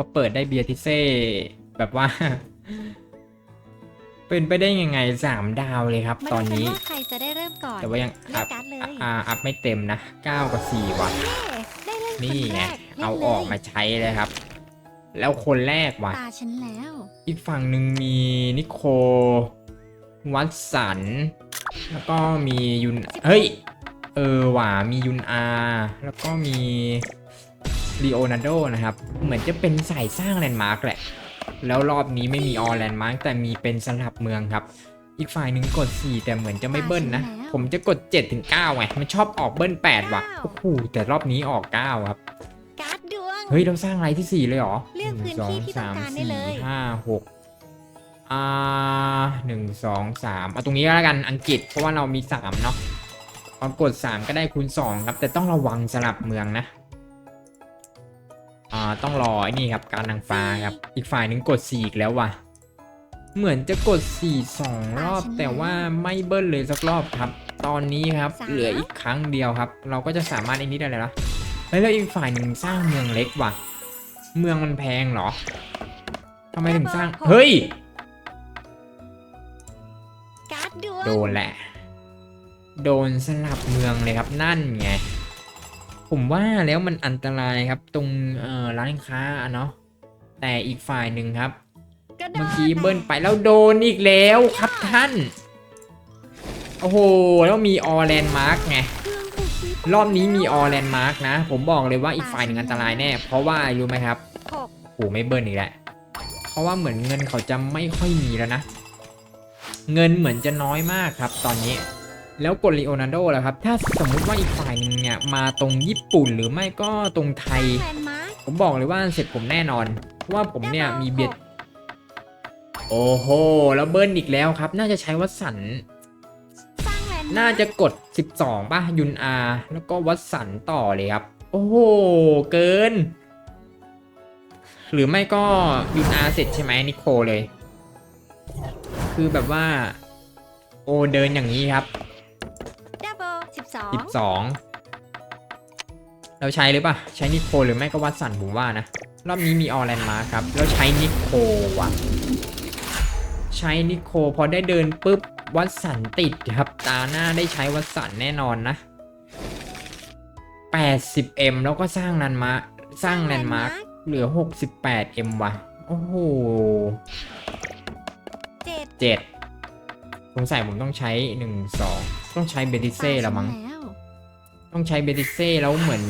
พอเปิดได้เบียร์ทิเซ่แบบว่า เป็นไปได้ยังไงสามดาวเลยครับมาตอนดูกันี้ว่าใครจะได้เริ่มก่อนแต่ว่ายังเลือัอกพการ์ดเลยอ่าอัพไม่เต็มนะ9กับ4ว่ะเย้ได้เล่นคนนี่ไงแรกล่นเอาลยออกมาใช้เลยครับ แล้วคนแรกว่ะตาฉันแล้ว อีกฝั่งหนึ่งมีนิโค วัตสัน แล้วก็มียุนเฮ้ย เออว่ะมียุนอา แล้วก็มี ลีโอนาร์โดนะครับ เหมือนจะเป็นสายสร้างแลนด์มาร์กแหละ แล้วรอบนี้ไม่มีออแลนด์มาร์กแต่มีเป็นสลับเมืองครับ อีกฝ่ายหนึ่งกด 4 แต่เหมือนจะไม่เบิ้ลนะ ผมจะกด7ถึง9ไง มันชอบออกเบิ้ล 8 ว่ะ โอ้โห แต่รอบนี้ออก 9 ครับ การ์ดดวง เฮ้ย เราสร้างอะไรที่ 4 เลยเหรอเลือกพื้นที่ที่ต้องการได้เลยหนึ่งสองสามสี่ห้าหกอ่าหนึ่งสองสามเอาตรงนี้ก็แล้วกัน อังกฤษ เพราะว่าเรามีสามเนาะพอกดสามก็ได้คูณสองครับ แต่ต้องระวังสลับเมืองนะ อ่าต้องรอไอ้นี่ครับการนางฟ้าครับ อีกฝ่ายหนึ่งกดสี่อีกแล้วว่ะ เหมือนจะกดสี่สองรอบ แต่ว่าไม่เบิ้ลเลยสักรอบครับ ตอนนี้ครับเหลืออีกครั้งเดียวครับ เราก็จะสามารถไอ้นี้ได้เลยละเฮ้ยแล้วอีกฝ่ายหนึ่งสร้างเมืองเล็กว่ะ เมืองมันแพงเหรอทำไมถึงสร้าง เฮ้ยการ์ดดวงโดนแหละ โดนสลับเมืองเลยครับนั่นไง ผมว่าแล้วมันอันตรายครับตรงเอ่อร้านค้าอะเนาะแต่อีกฝ่ายหนึ่งครับกระโดดเมื่อกี้เบิ้ลไปแล้วโดนอีกแล้วครับท่าน โอ้โห แล้วมีออแลนด์มาร์กไงเครื่องถูกชี้รอบนี้มีออแลนด์มาร์กนะ ผมบอกเลยว่าอีกฝ่ายหนึ่งอันตรายแน่ เพราะว่าอะไรรู้ไหมครับหกโอ้ไม่เบิ้ลอีกแล้วเพราะว่าเหมือนเงินเขาจะไม่ค่อยมีแล้วนะ เงินเหมือนจะน้อยมากครับตอนนี้ แล้วกดลีโอนาร์โดล่ะครับ ถ้าสมมุติว่าอีกฝ่ายหนึงเนี่ยมาตรงญี่ปุ่นหรือไม่ก็ตรงไทยแลนด์มาร์คผมบอกเลยว่าเสร็จผมแน่นอน เพราะว่าผมเนี่ยมีเบียด โอ้โห แล้วเบิ้ลอีกแล้วครับ น่าจะใช้วัดสันสร้างแลนด์มาร์คน่าจะกด 12 ป่ะ ยุนอา แล้วก็วัดสันต่อเลยครับ โอ้โห เกิน หรือไม่ก็ยุนอาเสร็จใช่ไหมนิโคเลย คือแบบว่า โอเดินอย่างนี้ครับดับ เบิลสิบสอง12เราใช้หรือปะใช้นิโคหรือไม่ก็วัดสันผมว่านะ รอบนี้มีออแลนด์มาครับแล้วใช้นิโคว่ะ ใช้นิโคพอได้เดินปุ๊บวัดสันติดครับ ตาหน้าได้ใช้วัดสันแน่นอนนะ 80m แล้วก็สร้างแลนด์มาร์คสร้างแลนด์มาร์คเหลือ 68m ว่ะ โอ้โหเจ็ดเจ็ดสงสัยผมต้องใช้หนึ่งสองต้องใช้เบติเซ่ละมั้ง ตาฉันแล้วต้องใช้เบติเซ่แล้วเหมือน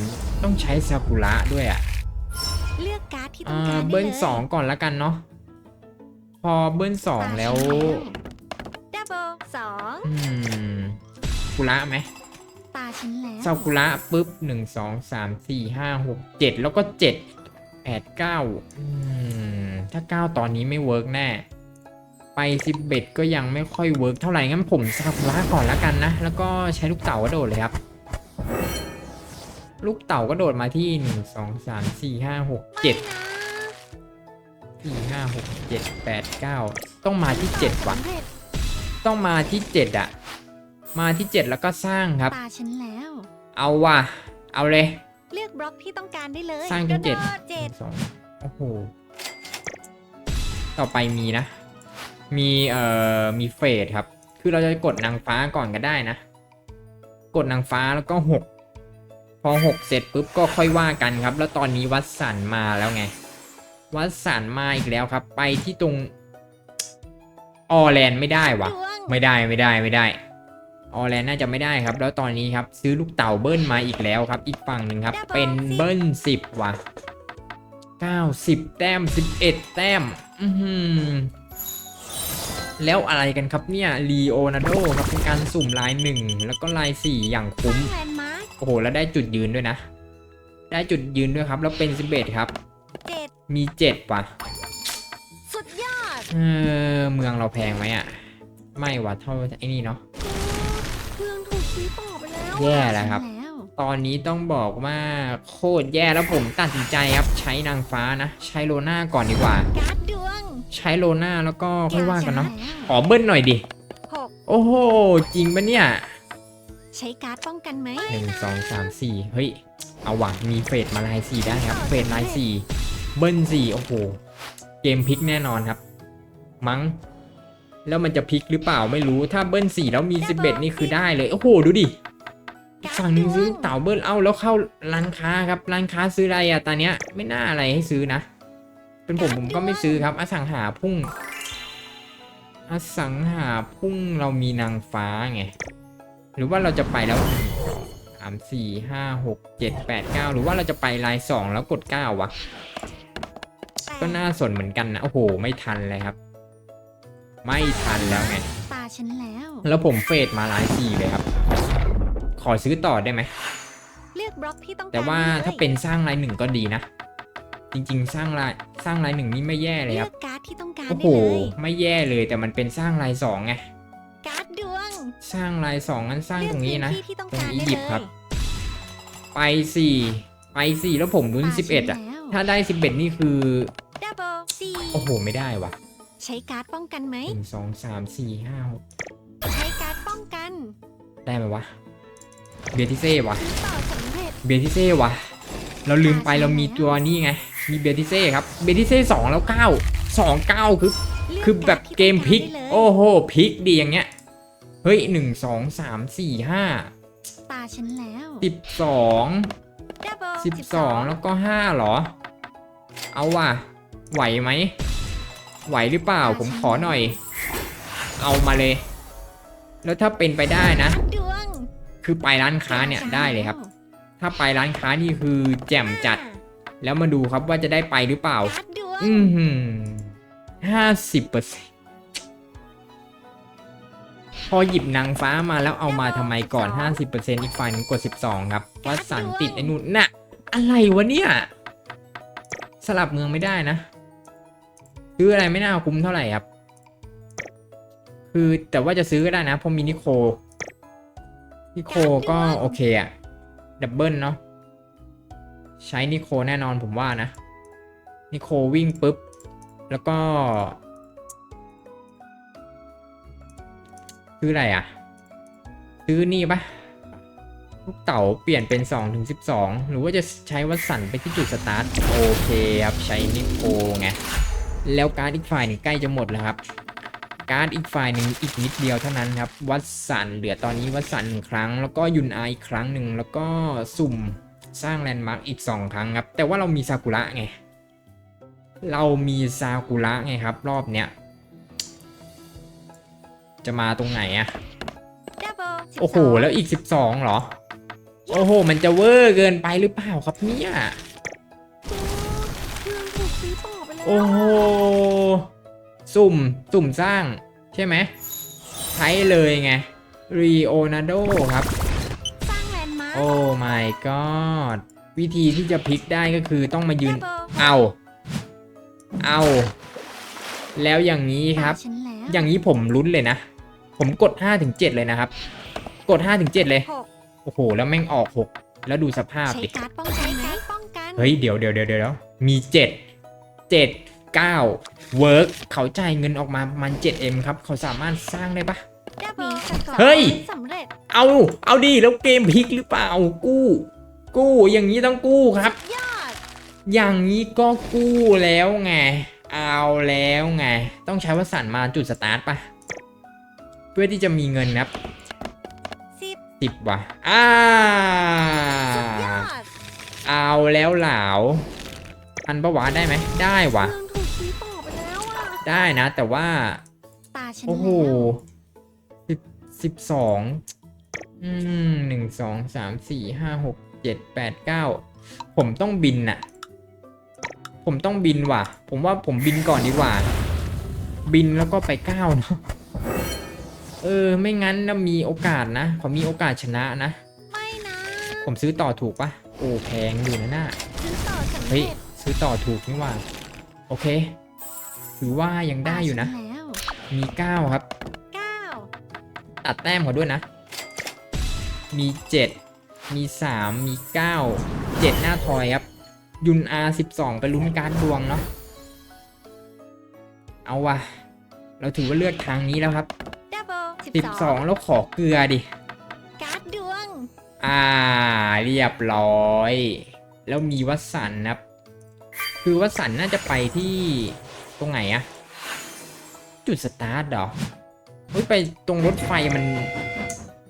ต้องใช้ซากุระด้วยอะเลือกการ์ดที่ต้ออ่างการได้เบิ้ลเลยสองก่อนละกันเนาะพอเบิ้ลสองแล้วดับเบิลสองอืมกุระไหมตาฉันแล้วซากุระปุ๊บหนึ่งสองสามสี่ห้าหกเจ็ดแล้วก็เจ็ดแปดเก้าอืมถ้าเก้าตอนนี้ไม่เวิร์กแน่ไปสิบเบ็ดก็ยังไม่ค่อยเวิร์กเท่าไหร่งั้นผมซากุระก่อนละกันนะ แล้วก็ใช้ลูกเต๋ากระโดดเลยครับ ลูกเต๋ากระโดดมาที่หนึ่งสองสามสี่ห้าหกเจ็ดสี่ห้าหกเจ็ดแปดเก้าต้องมาที่เจ็ดว่ะสำเร็จต้องมาที่เจ็ดอะมาที่เจ็ดแล้วก็สร้างครับ ตาฉันแล้ว เอาว่ะ เอาเลย เลือกบล็อกที่ต้องการได้เลยสร้างกที่ระโดเจ็ดดเจ็ดสองโอ้โห ต่อไปมีนะ มีเอ่อ มีเฟสครับ คือเราจะกดนางฟ้าก่อนก็ได้นะ กดนางฟ้าแล้วก็หกพ อหกเสร็จปุ๊บก็ค่อยว่ากันครับ แล้วตอนนี้วัดสันมาแล้วไง วัดสันมาอีกแล้วครับ ไปที่ตรงออแลนด์ไม่ได้วะดวงไม่ได้ไม่ได้ไม่ได้ ออแลนด์น่าจะไม่ได้ครับ แล้วตอนนี้ครับ ซื้อลูกเต่าเบิ้ลมาอีกแล้วครับ อีกฝั่งหนึ่งครับ เป็นเบิ้ลสิบว่ะเก้าสิบแต้มสิบเอ็ดแต้ม อือหือแล้วอะไรกันครับเนี่ยลีโอนาร์โดครับเป็นการสุ่มลายหนึ่งแล้วก็ลายสี่อย่างสคุ้ม ร้างแลนด์มาร์คโอ้โห แล้วได้จุดยืนด้วยนะ ได้จุดยืนด้วยครับ แล้วเป็นสิบเอ็ดครับ เจ็ดมีเจ็ดว่ะ สุดยอดเออ เมืองเราแพงไหมอะ ไม่ว่ะเท่าไอ้นี่เนาะ เครื่องถูกชี้ต่อไปแล้วแย่แล้วครับตาฉันแล้วตอนนี้ต้องบอกว่าโคตรแย่แล้วผมตัดสินใจครับ ใช้นางฟ้านะ ใช้โลน่าก่อนดีกว่า การ์ดดวงใช้โลน่าแล้วก็ค่อยว่ากันเนาะตฉัแล้วขอเบิ้ลหน่อยดิ หกโอ้โห จริงปะเนี่ย ใช้การ์ดป้องกันไหมหนึ่งสองสามสี่เฮ้ย เอาว่ะมีเฟดมาลายสี่ได้ครับ เฟดลายสี่เบิ้ลสี่โอ้โห เกมพลิกแน่นอนครับ มั้ง แล้วมันจะพลิกหรือเปล่าไม่รู้ ถ้าเบิ้ลสี่แล้วมีสิบเอ็ดนี่คือได้เลย โอ้โห ดูดิ ฝั่งหนึงซื้อเต่าเบิ้ล เอ้าแล้วเข้าร้านค้าครับ ร้านค้าซื้ออะไรอะตอนเนี้ย ไม่น่าอะไรให้ซื้อนะ เป็นผมผมก็ไม่ซื้อครับ อสังหาพุ่ง อสังหาพุ่งเรามีนางฟ้าไง หรือว่าเราจะไปแล้วหนึ่งสองสามสี่ห้าหกเจ็ดแปดเก้าหรือว่าเราจะไปลายสองแล้วกดเก้าวะ ก็น่าสนเหมือนกันนะ โอ้โห ไม่ทันเลยครับ ไม่ทันแล้วไง ตาฉันแล้ว แล้วผมเฟดมาลายสี่เลยครับ ขอซื้อต่อได้ไหม เลือกบล็อกที่ต้องการแต่ว่าลยถ้าเป็นสร้างลายหนึ่งก็ดีนะ จริง ๆ สร้างลายสร้างลายหนึ่งนี่ไม่แย่เลยเลืคอรับกการ์ดที่ต้องการโอ้ได้โหเลยไม่แย่เลยแต่มันเป็นสร้างลายสองไง การ์ดดวงสร้างลายสองงั้นสร้างเลือกตรงนี้นะพื้ที่ที่ต้องตรงการนี้ได้หยิบเลยครับไปสี่ไปสี่แล้วผมลุ้นตาสิบเอ็ดฉัอะนแล้วถ้าได้สิบเอ็ดนี่คือ ดับเบิลสี่โอ้โห ไม่ได้วะใช้การ์ดป้องกันไหม หนึ่งสองสามสี่ห้าหกใช้การ์ดป้องกันได้ไหมวะ เบียร์ทิเซ่วะ ซื้อต่อสำเร็จ เบียร์ทิเซ่วะเราลืมไปเรามีตัวนี้ไง มีเบียร์ทิเซ่ครับ เบียร์ทิเซ่สองแล้วเก้าสองเก้าคือเลืก คือแบบาร์ดที่เกมพลิกต้องารได้เลยโอ้โหพลิกดีอย่างเงี้ย เฮ้ยหนึ่งสองสามสี่ห้าตาฉันแล้วสิบสองดับเบิลสิบสองแล้วก็ห้าเหรอ เอาว่ะ ไหวไหม ไหวหรือเปล่าผมขอหน่อย เอามาเลย แล้วถ้าเป็นไปได้นะการ์ดดวงคือไปร้านค้าเนี่ยตฉัได้เลยครับแวถ้าไปร้านค้านี่คือแจ่มจัด แล้วมาดูครับว่าจะได้ไปหรือเปล่าการ์ดดวงอืม ห้าสิบเปอร์เซ็นพอหยิบนางฟ้ามาแล้วเอามาทำไมก่อน 50%อีกฝ่ายหนึงกด 12 ครับวัดสันติดไอ้นู่นน่ะ อะไรวะเนี่ย สลับเมืองไม่ได้นะ ซื้ออะไรไม่น่าคุ้มเท่าไหร่ครับ คือแต่ว่าจะซื้อก็ได้นะเพราะมีนิโค นิโคก็โอเคอะดับเบิลเนาะใช้นิโคแน่นอนผมว่านะ นิโควิ่งปุ๊บ แล้วก็ ซื้ออะไรอะ ซื้อนี่ปะลูกเต๋าเปลี่ยนเป็น2ถึง12 หรือว่าจะใช้วัดสันไปที่จุดสตาร์ท โอเคครับ ใช้นิโคไง แล้วการอีกฝ่ายหนึ่งใกล้จะหมดแล้วครับ การอีกฝ่ายหนึ่งอีกนิดเดียวเท่านั้นครับ วัดสันเหลือตอนนี้วัดสันหนึ่งครั้ง แล้วก็ยุนไออีกครั้งหนึ่งแล้วก็สุ่มสร้างแลนด์มาร์กอีก 2 ครั้งครับ แต่ว่าเรามีซากุระไง เรามีซากุระไงครับ รอบเนี้ย จะมาตรงไหนอะดับเบิลโอ้โห แล้วอีก 12เหรอ โอ้โห มันจะเวอร์เกินไปหรือเปล่าครับเนี่ยเครื่องถูกซื้อต่อไปแล้วโอ้โห สุ่ม สุ่มสร้าง ใช่ไหม ใช้เลยไง รีโอนาโดครับสร้างแลนด์มาร์คโอ้ my god วิธีที่จะพลิกได้ก็คือต้องมายืนดับเบิลเอา เอา แล้วอย่างนี้ครับตาฉันแล้วอย่างนี้ผมลุ้นเลยนะ ผมกด5ถึง7เลยนะครับ กด5ถึง7เลยหกโอ้โห แล้วแม่งออก 6 แล้วดูสภาพใช้ดิการ์ดป้องกันไหมป้องกันเฮ้ย เดี๋ยวเดี๋ยวเดี๋ยวเดี๋ยวมี 7 7 9เวิร์กเขาจ่ายเงินออกมาประมัน 7M ครับ เขาสามารถสร้างได้ปะดับเบิลสกอร์เฮ้ยสำเร็จเอา เอาดีแล้วเกมพลิกหรือเปล่า กู้ กู้ อย่างนี้ต้องกู้ครับย อดอย่างนี้ก็กู้แล้วไง เอาแล้วไง ต้องใช้วสันต์มาจุดสตาร์ทปะเพื่อที่จะมีเงินนะครับสิบสิบว่ะอ่าสุดยอดเอาแล้วเหลาพันปะวะได้ไหม ได้เคว่ะรื่องถูกซื้อต่อไปแล้วอะ ได้นะ แต่ว่าตาฉันโอ้โหแล้วสิบสิบสองอืมหนึ่งสองสามสี่ห้าหกเจ็ดแปดเก้าผมต้องบินน่ะ ผมต้องบินว่ะ ผมว่าผมบินก่อนดีกว่า บินแล้วก็ไปเก้าเนาะเออ ไม่งั้นนะมีโอกาสนะเขามีโอกาสชนะนะ ไม่นะผมซื้อต่อถูกปะโอ้แพงอยู่นะน่าซื้อต่อสำเฮ้เร็ยจซื้อต่อถูกนี่หว่า โอเค ถือว่ายังได้อยู่นะตาฉัแล้วมีเก้าครับ เก้าตัดแต้มเขาด้วยนะ มี 7 มี 3 มี 9 7 หน้าทอยครับ ยุน R12 ไปลุ้นการดดวงเนาะเอาว่ะ เราถือว่าเลือกทางนี้แล้วครับดับเบิลสิบสอง12แล้วขอเกลือดิการ์ดดวง อ่า เรียบร้อย แล้วมีวัดสันนะครับ คือคือว่าสันน่าจะไปที่ตรงไหนอะจุดสตาร์ทเหรอเฮ้ยไปตรงรถไฟมัน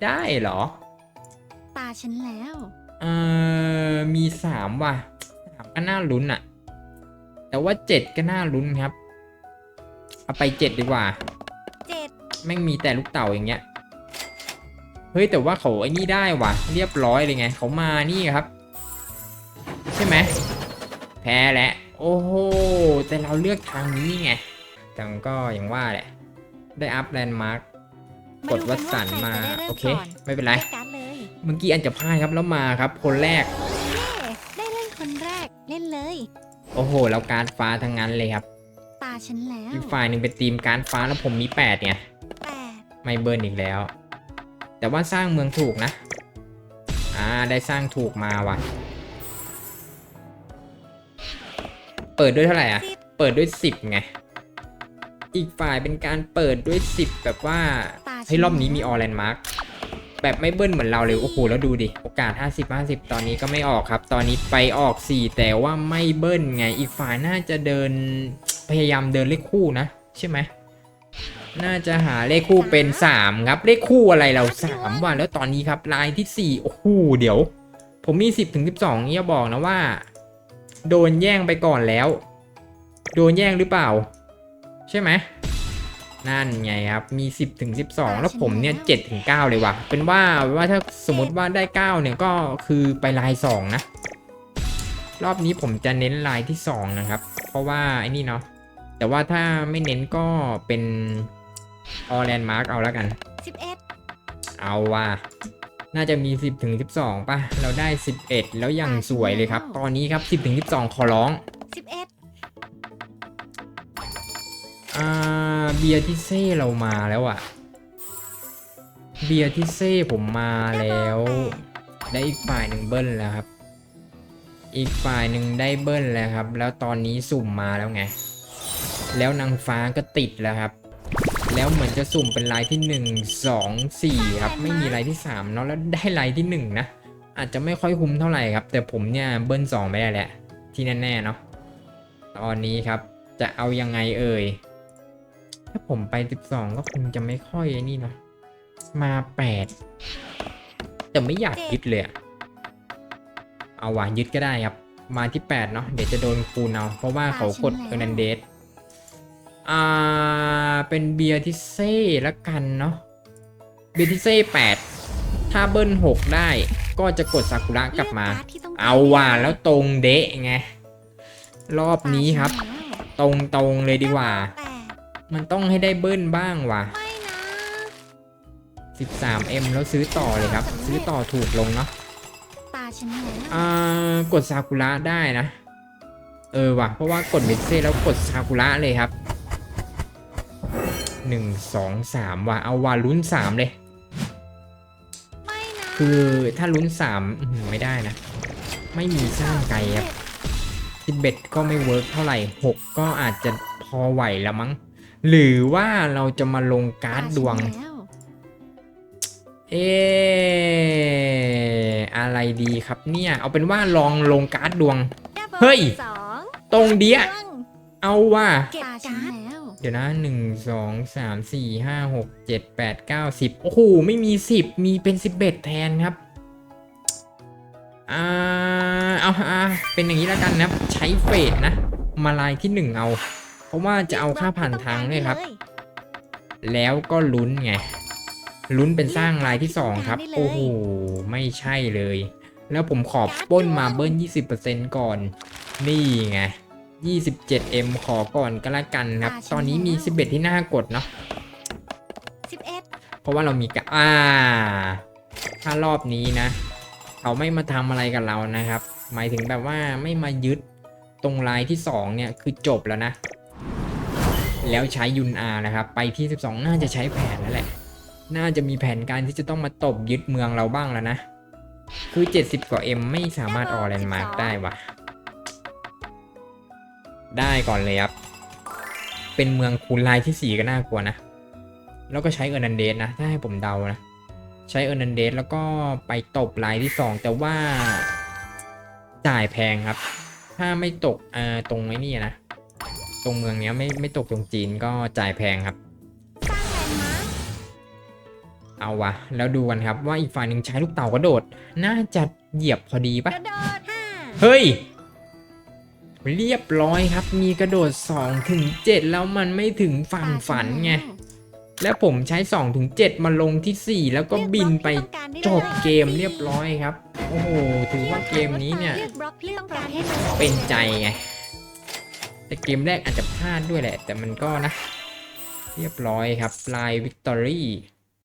ได้เหรอ ตาฉันแล้ว เออมีสามว่ะสาม ก็น่าลุ้นอะแต่ว่าเจ็ดก็น่าลุ้นครับ เอาไปเจ็ดดีกว่าเจ็ดแม่งมีแต่ลูกเต่าอย่างเงี้ย เฮ้ยแต่ว่าเขาไอ้นี่ได้ว่ะ เรียบร้อยเลยไง เขามานี่ครับ ใช่ไหมแพ้แหละโอ้โห แต่เราเลือกทางนี้ไง แต่มันก็อย่างว่าแหละ ได้อัพแลนด์มาร์กกดวัดสันมา โอเค ไม่เป็นไรรายการเลยเมื่อกี้อันจะพลาดครับแล้วมาครับ คนแรก โอ้โห แล้วการดฟ้าทั้งนั้นเลยครับ ตาฉันแล้วอีกฝ่ายหนึ่งเป็นทีมการดฟ้าแล้วผมมีแปดไงแปดไม่เบิร์นอีกแล้ว แต่ว่าสร้างเมืองถูกนะ อ่า ได้สร้างถูกมาว่ะ เปิดด้วยเท่าไหร่อะสิบเปิดด้วยสิบไง อีกฝ่ายเป็นการเปิดด้วยสิบแบบว่าตาฉันเฮ้ยรอบนี้มีออแลนด์มาร์ก แบบไม่เบิ้ลเหมือนเราเลยโอ้โหแล้วดูดิโอกาส 50 50 ตอนนี้ก็ไม่ออกครับ ตอนนี้ไปออก 4 แต่ว่าไม่เบิ้ลไงอีกฝ่ายน่าจะเดินพยายามเดินเลขคู่นะ ใช่ไหมน่าจะหาเลขคู่เป็น 3 ครับ เลขคู่อะไรเรา 3 ว่ะแล้วตอนนี้ครับลายที่ 4 โอ้โหเดี๋ยว ผมมี 10ถึง12เนี่ยบอกนะว่า โดนแย่งไปก่อนแล้ว โดนแย่งหรือเปล่า ใช่ไหม นั่นไงครับ มี 10ถึง12 แล้วผมเนี่ย7ถึง9เลยว่ะ เป็นว่าว่าถ้าสมมติว่าได้ 9 เนี่ยก็คือไปลาย 2 นะ รอบนี้ผมจะเน้นลายที่ 2 นะครับ เพราะว่าไอ้นี่เนาะ แต่ว่าถ้าไม่เน้นก็เป็นออแลนด์มาร์กเอาแล้วกันสิบเอ็ดเอาว่าน่าจะมี 10ถึง12 ป่ะ เราได้ 11 แล้วยังสวยเลยครับ ตอนนี้ครับ 10ถึง12 ขอร้อง เบียร์ที่เซ่เรามาแล้วอะเบียร์ที่เซ่ผมมาแล้ว ได้อีกฝ่ายหนึ่งเบิ้ลแล้วครับ อีกฝ่ายหนึ่งได้เบิ้ลแล้วครับ แล้วตอนนี้สุ่มมาแล้วไง แล้วนางฟ้าก็ติดแล้วครับ แล้วเหมือนจะสุ่มเป็นลายที่หนึ่งสองสี่ครับ ไม่มีลายที่สามเนาะแล้วได้ลายที่หนึ่งนะ อาจจะไม่ค่อยคุ้มเท่าไหร่ครับ แต่ผมเนี่ยเบิ้ลสองไม่ได้แหละ ที่แน่ๆเนาะตอนนี้ครับจะเอายังไงเอ่ย ถ้าผมไป 12 ก็คงจะไม่ค่อยไอ้นี่เนาะมา 8 แต่ไม่อยากยึดเลยอะเอาว่ะยึดก็ได้ครับ มาที่ 8 เนาะเดี๋ยวจะโดนคูณเอา เพราะว่าเขากดเออร์นันเดสอ่า เป็นเบียร์ที่เซ่ละกันเนาะเบียร์ที่เซ่8 ถ้าเบิ้ล 6 ได้ก็จะกดซากุระกลับมาลืกร์ดที่ต้องกรเอาว่ะแล้วตรงเดะไง รอบนี้ครับตาฉันแล้วตรงตรงๆเลยดีกว่าแปด มันต้องให้ได้เบิ้ลบ้างว่ะ ไม่นะ 13M แล้วซื้อต่อเลยครับ ซื้อต่อถูกลงเนาะตาฉันแล้วอ่ากดซากุระได้นะ เออว่ะ เพราะว่ากดเมสเซ่แล้วกดซากุระเลยครับ 1 2 3 ว่ะ เอาว่ะลุ้น 3 เลยไม่นะคือถ้าลุ้น3อื้อหือไม่ได้นะ ไม่มีสร้างไกลครับ11ก็ไม่เวิร์กเท่าไหร่ 6 ก็อาจจะพอไหวแล้วมั้ง หรือว่าเราจะมาลงการ์ดดวงตาฉันแล้วเอออะไรดีครับเนี่ย เอาเป็นว่าลองลงการ์ดดวง เฮ้ยสองตรงเดียดวงเอาว่าเก็บการ์ดแล้วเดี๋ยวนะหนึ่งสองสามสี่ห้าหกเจ็ดแปดเก้าสิบโอ้โห ไม่มีสิบมีเป็นสิบเอ็ดแทนครับอ่าเอาอ่าเป็นอย่างนี้แล้วกันนะครับใช้เฟสนะ มาลายที่หนึ่งเอา เพราะว่าจะเอาค่าผ่านทางด้วยครับ แล้วก็ลุ้นไง ลุ้นเป็นสร้างลายที่สองครับ โอ้โห ไม่ใช่เลย แล้วผมขอปล้นมาเบิ้ล20%ก่อน นี่ไง 27M ขอก่อนก็แล้วกันครับ ตอนนี้มี 11 ที่น่ากดเนาะสิบเอ็ดเพราะว่าเรามีกะอ่า ถ้ารอบนี้นะ เขาไม่มาทำอะไรกับเรานะครับ หมายถึงแบบว่าไม่มายึดตรงลายที่ 2 เนี่ย คือจบแล้วนะ แล้วใช้ยุนอานะครับ ไปที่ 12 น่าจะใช้แผนแล้วแหละ น่าจะมีแผนการที่จะต้องมาตบยึดเมืองเราบ้างแล้วนะ คือ 70 กว่า M ไม่สามารถออแลนด์มาร์กได้วะได้ก่อนเลยครับ เป็นเมืองคูณลายที่ 4 ก็น่ากลัวนะ แล้วก็ใช้เออร์นันเดสนะ ถ้าให้ผมเดานะ ใช้เออร์นันเดสแล้วก็ไปตบลายที่ 2 แต่ว่าจ่ายแพงครับ ถ้าไม่ตกตรงไอ้นี่นะ ตรงเมืองเนี้ยไม่ไม่ตกตรงจีนก็จ่ายแพงครับ สร้างแลนด์มาร์คเอาวะแล้วดูกันครับว่าอีกฝ่ายหนึ่งใช้ลูกเต่ากระโดด น่าจะเหยียบพอดีกปะระโดดห้าเฮ้ย เรียบร้อยครับ มีกระโดด2ถึง7แล้วมันไม่ถึงฝั่งฝันไง แล้วผมใช้2-7ถึง7มาลงที่4 แล้วก็บินไปจบเกมเรียบร้อยครับ โอ้โห ถือว่าเกมนี้เนี่ย เลือกบล็อกที่ต้องการให้เลยเป็นใจไง แต่เกมแรกอาจจะพลาดด้วยแหละ แต่มันก็นะ เรียบร้อยครับลายวิกตอรี่